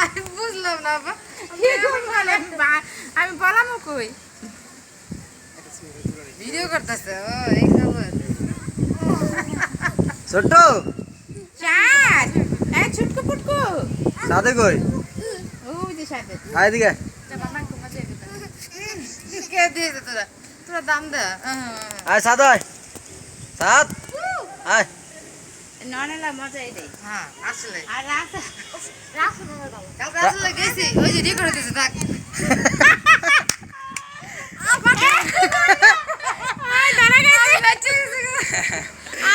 আমি বুঝলাম না আপা কি বলে আমি বলামও কই ভিডিও করতেছে ও এই খবর ছোট্ট। চার এই ছুটকু পুটকু সাথে কই? ওই যে সাথে আয়। দিকে কে দিয়েছে তোরা? তোরা দাম দে। আয় সাথ আয়। সাথ আয়। ননেলা মজা এটাই। হ্যাঁ আসলে। আর রাত রাত কালকে আসলে গেছি ওই যে রি করে থাক।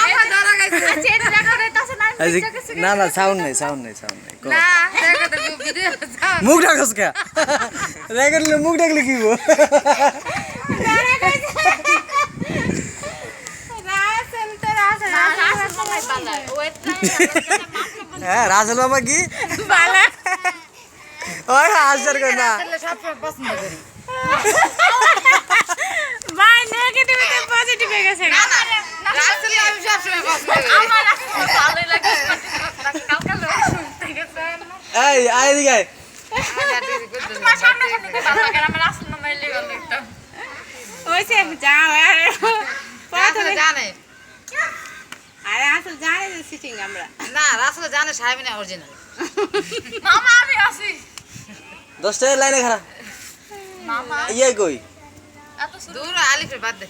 আমার ধরা গেছে। এই যে- না না সাউন্ড নেই সাউন্ড নেই সাউন্ড নেই মুখ কে? রেগেলে মুখ ঢাকলে কি হ্যাঁ রাসেল বাবা কি? ওই না পছন্দ করি ভাই নেগেটিভিটি পজিটিভ হয়ে গেছে। না না আসলে আমি সব সময় পছন্দ করি এই আয় দিকে আয়। ওইসে যাও আরে আসলে জানে। আরে আসলে জানে যে সিটিং আমরা। না আসলে জানে সাহেবিনা অরিজিনাল দশটা লাইনে খারাপ। ইয়ে কই? দূর আলিফের বাদ দে